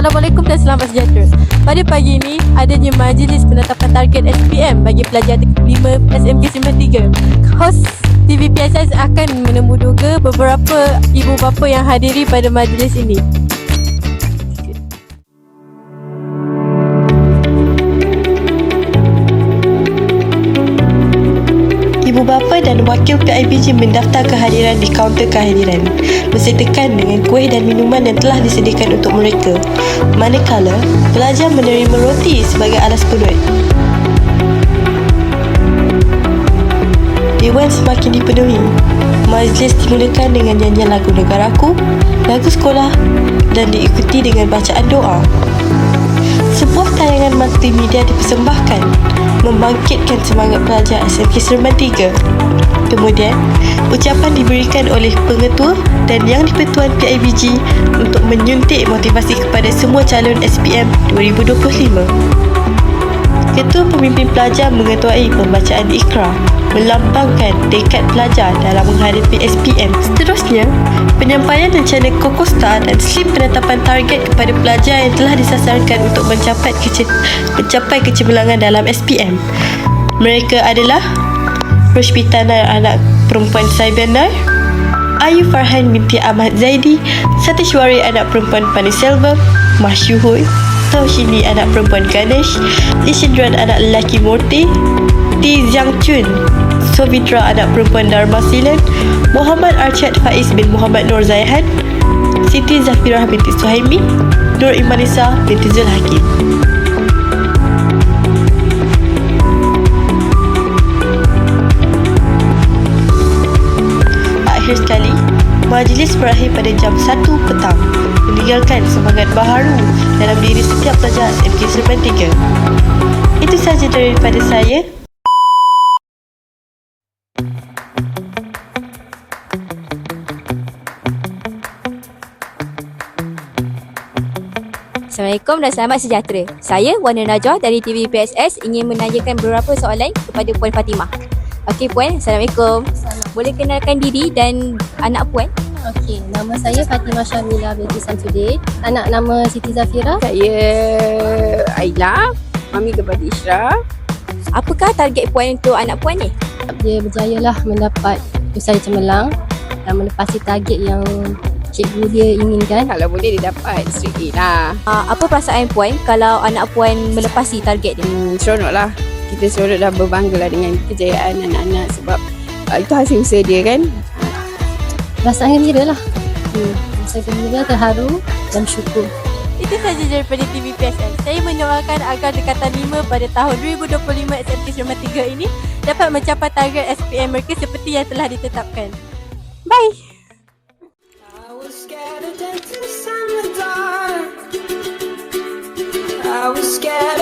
Assalamualaikum dan selamat sejahtera. Pada pagi ini, adanya majlis penetapan target SPM bagi pelajar tingkat 5 SMK 93. Hos TVPSS akan menemu duga beberapa ibu bapa yang hadiri pada majlis ini. Bapa dan wakil PIBG mendaftar kehadiran di kaunter kehadiran bersertakan dengan kuih dan minuman yang telah disediakan untuk mereka. Manakala, pelajar menerima roti sebagai alas perut. Dewan semakin dipenuhi. Majlis dimulakan dengan nyanyian lagu negaraku, lagu sekolah dan diikuti dengan bacaan doa. Sebuah tayangan multimedia dipersembahkan membangkitkan semangat pelajar SMK Seremban 3. Kemudian, ucapan diberikan oleh pengetua dan yang di-Pertuan PIBG untuk menyuntik motivasi kepada semua calon SPM 2025. Ketua Pemimpin Pelajar mengetuai pembacaan ikrar melambangkan tekad pelajar dalam menghadapi SPM. Seterusnya, penyampaian rencana Kokosta dan slip penetapan target kepada pelajar yang telah disasarkan untuk mencapai kece- mencapai kecemerlangan dalam SPM. Mereka adalah Roshpitana anak perempuan Saibanar, Ayu Farhan binti Ahmad Zaidi, Satishwari anak perempuan Pani Selva, Masyuhul, Taushini anak perempuan Ganesh, Ishindran anak lelaki Murti, T. Jiang Chun, Sovitra anak perempuan Dharma Silan, Muhammad Arsyad Faiz bin Muhammad Nur Zaihan, Siti Zafirah binti Suhaimi, Nur Imanisa binti Zul Hakim. Akhir sekali, majlis berakhir pada jam 1 petang. Meninggalkan semangat baharu dalam diri setiap pelajar SMK Serban 3. Itu sahaja daripada saya. Assalamualaikum dan selamat sejahtera. Saya Wana Najwa dari TV PSS ingin menanyakan beberapa soalan kepada Puan Fatimah. Okey Puan, Assalamualaikum. Boleh kenalkan diri dan anak Puan? Okey, nama saya Fatimah Syamila binti Samsudin. Anak nama Siti Zafira. Saya Aila, mami kepada Isra. Apakah target Puan untuk anak Puan ni? Dia berjayalah mendapat usaha cemerlang dan menepasi target yang cikgu dia inginkan. Kalau boleh dia dapat straight A lah. Uh, apa perasaan Puan kalau anak Puan melepasi target dia? Hmm, seronok lah. Kita seronok dah berbangga lah dengan kejayaan anak-anak sebab uh, itu hasil usaha dia kan. Perasaan gembira lah. Hmm, rasa gembira, terharu dan syukur. Itu sahaja daripada TV PSS. Saya mendoakan agar dekatan 5 pada tahun 2025 SMK Seremban 3 ini dapat mencapai target SPM mereka seperti yang telah ditetapkan. Bye! I was scared. I was of